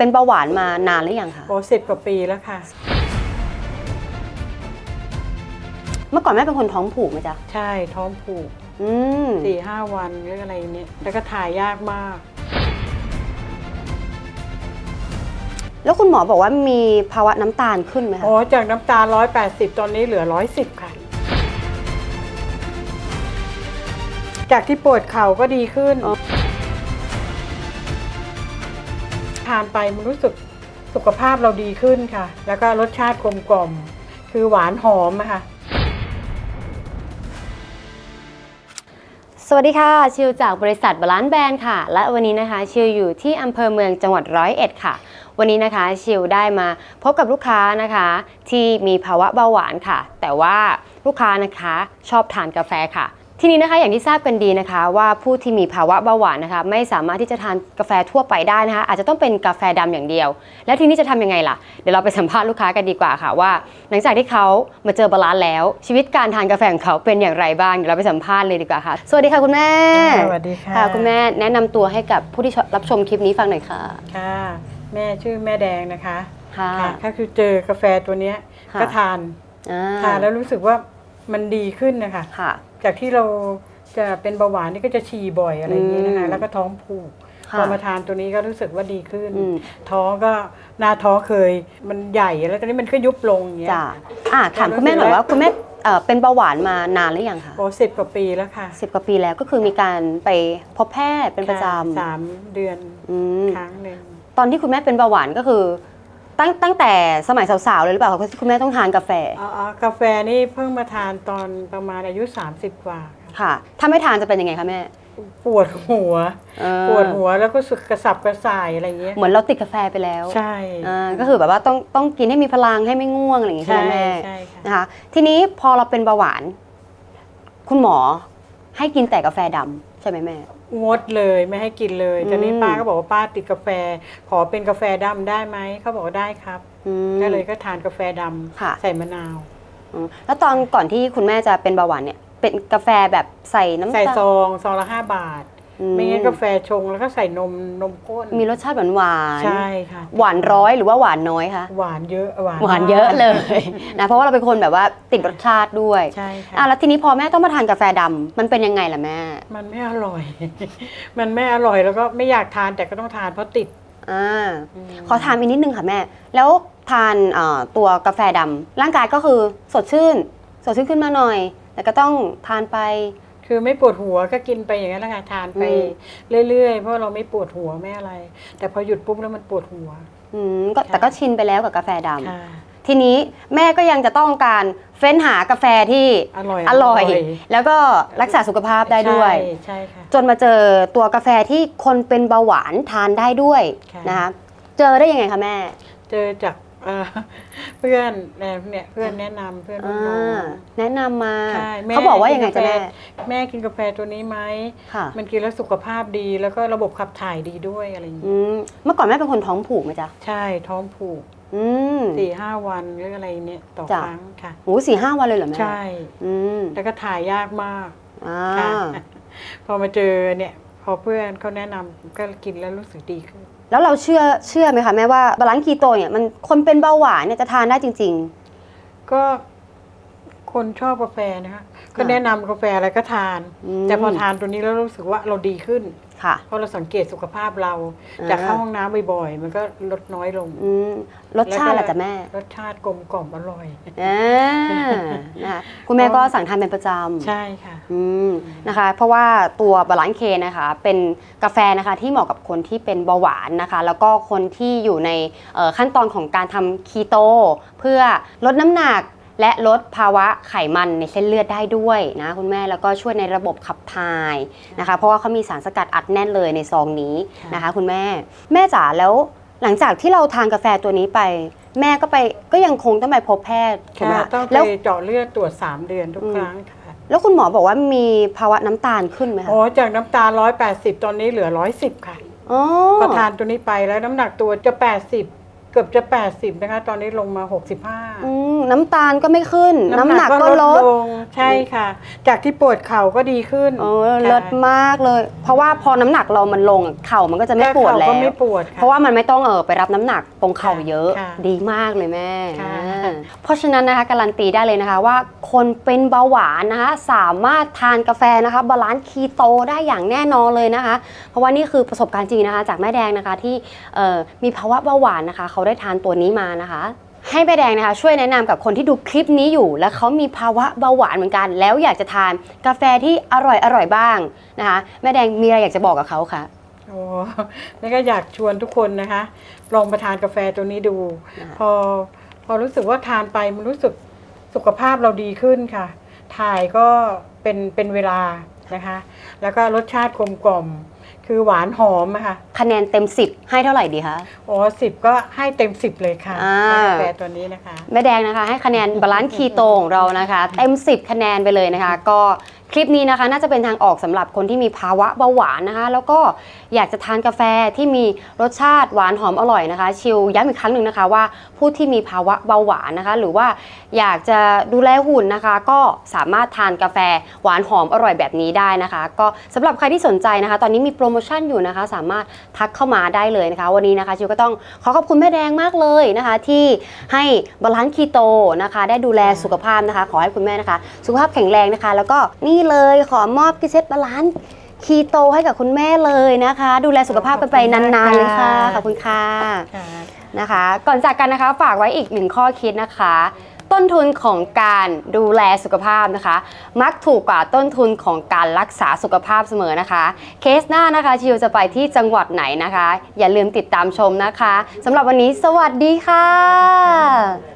เป็นเบาหวานมานานหรือยังคะ โอ้สิบกว่าปีแล้วค่ะ เมื่อก่อนแม่เป็นคนท้องผูกไหมจ๊ะ ใช่ท้องผูกอืมสี่ห้าวันหรืออะไรเนี่ย แล้วก็ถ่ายยากมาก แล้วคุณหมอบอกว่ามีภาวะน้ำตาลขึ้นไหมคะ โอ้จากน้ำตาลร้อยแปดสิบตอนนี้เหลือร้อยสิบค่ะ จากที่ปวดเข่าก็ดีขึ้น ทานไปมันรู้สึกสุขภาพเราดีขึ้นค่ะ แล้วก็รสชาติกลมกล่อม คือหวานหอมอะค่ะสวัสดีค่ะ ชิวจากบริษัทบาลานซ์แบรนด์ค่ะ และวันนี้นะคะ ชิวอยู่ที่อำเภอเมืองจังหวัดร้อยเอ็ดค่ะ วันนี้นะคะ ชิวได้มาพบกับลูกค้านะคะ ที่มีภาวะเบาหวานค่ะ แต่ว่าลูกค้านะคะชอบทานกาแฟค่ะ ทีนี้นะคะอย่างที่ทราบกันดีนะคะว่าผู้ที่มีภาวะเบาหวานนะคะไม่สามารถที่จะทานกาแฟทั่วไปได้นะคะอาจจะต้องเป็นกาแฟดำอย่างเดียว แล้วทีนี้จะทำยังไงล่ะ เดี๋ยวเราไปสัมภาษณ์ลูกค้ากันดีกว่าค่ะว่า หลังจากที่เขามาเจอบาลานซ์แล้ว ชีวิตการทานกาแฟของเขาเป็นอย่างไรบ้างเดี๋ยวเราไปสัมภาษณ์เลยดีกว่าค่ะ สวัสดีค่ะคุณแม่สวัสดีค่ะค่ะคุณแม่แนะนำตัวให้กับผู้ที่รับชมคลิปนี้ฟังหน่อยค่ะค่ะ แม่ชื่อแม่แดงนะคะค่ะค่ะก็คือเจอกาแฟตัวเนี้ยค่ะก็ทานอ่าทานแล้วรู้สึกว่า มันดีขึ้นนะคะค่ะ จากที่เราจะเป็นเบาหวานนี่ก็จะฉี่บ่อยอะไรอย่างนี้นะคะอืมแล้วก็ท้องผูกค่ะพอมาทานตัวนี้ก็รู้สึกว่าดีขึ้นอืมท้องก็หน้าท้องเคยมันใหญ่แล้วตอนนี้มันก็ยุบลงอย่างเงี้ยจ้ะอ่าถามคุณแม่หน่อยว่าคุณแม่เอ่อเป็นเบาหวานมานานหรือยังคะโอ้สิบกว่าปีแล้วค่ะสิบกว่าปีแล้วก็คือมีการไปพบแพทย์เป็นประจค่สามเดือนำอืมครั้งหนึ่งตอนที่คุณแม่เป็นเบาหวานก็คือ ตั้งตั้งแต่สมัยสาวๆเลยหรือเปล่าคะที่คุณแม่ต้องทานกาแฟอ๋ออ๋อกาแฟนี่เพิ่งมาทานตอนประมาณอายุ 30 กว่าค่ะค่ะ ถ้าไม่ทานจะเป็นยังไงคะแม่ปวดหัว เออปวดหัวแล้วก็รู้สึกกระสับกระส่ายอะไรอย่างเงี้ยเหมือนเราติดกาแฟไปแล้วใช่อ่าก็คือแบบว่าต้องต้องกินให้มีพลังให้ไม่ง่วงอะไรอย่างงี้ใช่ไหมใช่แม่ใช่ค่ะนะคะทีนี้พอเราเป็นเบาหวาน คุณหมอให้กินแต่กาแฟดำใช่ไหมแม่ งดเลยไม่ให้กินเลยตอนนี้อืม ป้าก็บอกว่าป้าติดกาแฟ ขอเป็นกาแฟดำได้ไหมเขาบอกว่าได้ครับอืม ก็เลยก็ทานกาแฟดำค่ะ ใส่มะนาว อืมแล้วตอนก่อนที่คุณแม่จะเป็นเบาหวานเนี่ย เป็นกาแฟแบบใส่น้ำใส่ตาลซองซองละห้าบาทอื ไม่งั้นกาแฟชงแล้วก็ใส่นมนมข้นมีรสชาติหวานหวานใช่ค่ะหวานร้อยหรือว่าหวานน้อยคะหวานเยอะหวานหวานเยอะเลยนะเพราะว่าเราเป็นคนแบบว่าติดรสชาติด้วยใช่ค่ะอะแล้วทีนี้พอแม่ต้องมาทานกาแฟดำมันเป็นยังไงล่ะแม่ มันไม่อร่อย มันไม่อร่อยแล้วก็ไม่อยากทานแต่ก็ต้องทานเพราะติดอ่าอืมขอถามอีกนิดนึงค่ะแม่ แล้วทานเอ่อตัวกาแฟดำร่างกายก็คือสดชื่น สดชื่นขึ้นมาหน่อย แต่ก็ต้องทานไป คือไม่ปวดหัวก็กินไปอย่างนั้นแหละค่ะทานไปอืม เรื่อยๆ เพราะเราไม่ปวดหัวไม่อะไร แต่พอหยุดปุ๊บแล้วมันปวดหัว อืมก็ค่ะแต่ก็ชินไปแล้วกับกาแฟดำค่ะ ทีนี้แม่ก็ยังจะต้องการเฟ้นหากาแฟที่อร่อยอร่อย แล้วก็รักษาสุขภาพได้ด้วย ใช่ใช่ค่ะ จนมาเจอตัวกาแฟที่คนเป็นเบาหวานทานได้ด้วยค่ะ นะคะเจอได้ยังไงคะแม่ เจอจาก เอ่อเพื่อนเนี่ยเพื่อนแนะนำเพื่อนรุ่นน้องอ่าแนะนำมา ใช่แม่เขาบอกว่ายังไงกินจ๊ะกาแม่แฟแม่กินกาแฟตัวนี้ไหมค่ะ มันกินแล้วสุขภาพดีแล้วก็ระบบขับถ่ายดีด้วยอะไรอย่างอืนี้มเมื่อก่อนแม่เป็นคนท้องผูกไหมจ๊ะใช่ท้องผูกอืม สี่ห้าวันหรืออะไรเนี่ยต่อจ้ะ ครั้งค่ะ โอ้สี่ห้าวันเลยเหรอแม่ใช่ อืมแล้วก็ถ่ายยากมากอ่าค่ะพอมาเจอเนี่ย พอเพื่อนเขาแนะนำก็กินแล้วรู้สึกดีขึ้น แล้วเราเชื่อเชื่อไหมคะแม่ว่าบาลานซ์คีโตเนี่ยมันคนเป็นเบาหวานเนี่ยจะทานได้จริง ก็คนชอบกาแฟนะคะก็แนะนำกาแฟอะไรก็ทาน อืม แต่พอทานตัวนี้แล้วรู้สึกว่าเราดีขึ้นๆ ค่ะ เพราะเราสังเกตสุขภาพเราอ่าจากเข้าห้องน้ำบ่อยๆ มันก็ลดน้อยลงอืมรสชาติล่ะจ๊ะแม่ รสชาติกลมกล่อมอร่อยอ่านะคะคุณแม่ก็สั่งทานเป็นประจำใช่ค่ะอืมนะคะ เพราะว่าตัวบาลานซ์เคนะคะ เป็นกาแฟนะคะที่เหมาะกับคนที่เป็นเบาหวานนะคะ แล้วก็คนที่อยู่ในเอ่อขั้นตอนของการทำคีโต เพื่อลดน้ำหนัก และลดภาวะไขมันในเส้นเลือดได้ด้วยนะคุณแม่แล้วก็ช่วยในระบบขับถ่ายนะคะ เพราะว่าเขามีสารสกัดอัดแน่นเลยในซองนี้นะคะ คุณแม่ แม่จ๋าแล้วหลังจากที่เราทานกาแฟตัวนี้ไป แม่ก็ไปก็ยังคงต้องไปพบแพทย์ถูกไหมค่ะคะต้องไปแล้วเจาะเลือดตรวจ 3 เดือนทุกอืมครั้งค่ะ แล้วคุณหมอบอกว่ามีภาวะน้ำตาลขึ้นไหมคะโอ้จากน้ำตาล 180 ตอนนี้เหลือ 110 ค่ะอ๋อพอทานตัวนี้ไปแล้วน้ำหนักตัวจะ 80 เกือบจะ 80 นะคะ ตอนนี้ลงมา 65อืม น้ำตาลก็ไม่ขึ้น น้ำหนักก็ลดลงใช่ค่ะ จากที่ปวดเข่าก็ดีขึ้นเออค่ะ เลิศมากเลย เพราะว่าพอน้ำหนักเรามันลงเข่ามันก็จะไม่ปวดเข่าแล้ก็วไม่ปวดค่เพราะว่ามันไม่ต้องเออไปรับน้ำหนักตรงเข่าเยอะค่ะดีมากเลยแม่ค่ะ อ่าเพราะฉะนั้นนะคะการันตีได้เลยนะคะว่าคนเป็นเบาหวานนะคะสามารถทานกาแฟนะคะบาลานซ์คีโตได้อย่างแน่นอนเลยนะคะ เพราะว่านี่คือประสบการณ์จริงนะคะ จากแม่แดงนะคะที่เอ่อมีภาวะเบาหวานนะคะ เขาได้ทานตัวนี้มานะคะ ให้แม่แดงนะคะช่วยแนะนำกับคนที่ดูคลิปนี้อยู่ แล้วเขามีภาวะเบาหวานเหมือนกัน แล้วอยากจะทานกาแฟที่อร่อยอร่อยบ้างนะคะแม่แดงมีอะไรอยากจะบอกกับเขาคะโอ้แล้วก็อยากชวนทุกคนนะคะ ลองมาทานกาแฟตัวนี้ดูค่ะพอพอรู้สึกว่าทานไปมันรู้สึกสุขภาพเราดีขึ้นค่ะ ถ่ายก็เป็นเป็นเวลานะคะ แล้วก็รสชาติกลมกล่อม คือหวานหอมอะค่ะ คะแนนเต็ม10ให้เท่าไหร่ดีคะอ๋อสิบก็ให้เต็มสิบเลยค่ะอ่า กาแฟตัวนี้นะคะ แม่แดงนะคะ ให้คะแนนบาลานซ์คีโตของเรานะคะ เต็ม 10 คะแนนไปเลยนะคะ ก็คลิปนี้นะคะ น่าจะเป็นทางออกสำหรับคนที่มีภาวะเบาหวานนะคะ แล้วก็อยากจะทานกาแฟที่มีรสชาติหวานหอมอร่อยนะคะ ชิลย้ำอีกครั้งหนึ่งนะคะว่าผู้ที่มีภาวะเบาหวานนะคะ หรือว่าอยากจะดูแลหุ่นนะคะ ก็สามารถทานกาแฟหวานหอมอร่อยแบบนี้ได้นะคะ ก็สำหรับใครที่สนใจนะคะ ตอนนี้มีโปรโมชั่นอยู่นะคะ สามารถทักเข้ามาได้เลยนะคะ วันนี้นะคะชิวก็ต้องขอขอบคุณแม่แดงมากเลยนะคะ ที่ให้บาลานซ์คีโตนะคะ ได้ดูแลสุขภาพนะคะ ขอให้คุณแม่นะคะ สุขภาพแข็งแรงนะคะ แล้วก็นี่เลยขอมอบกิเซ็ตบาลานซ์คีโตให้กับคุณแม่เลยนะคะ ดูแลสุขภาพกันไปนานๆเลยค่ะขอบคุณค่ะค่ะนะคะ ก่อนจากกันนะคะฝากไว้อีกหนึ่งข้อคิดนะคะ ต้นทุนของการดูแลสุขภาพนะคะ มักถูกกว่าต้นทุนของการรักษาสุขภาพเสมอนะคะ เคสหน้านะคะชิวจะไปที่จังหวัดไหนนะคะ อย่าลืมติดตามชมนะคะสำหรับวันนี้สวัสดีค่ะ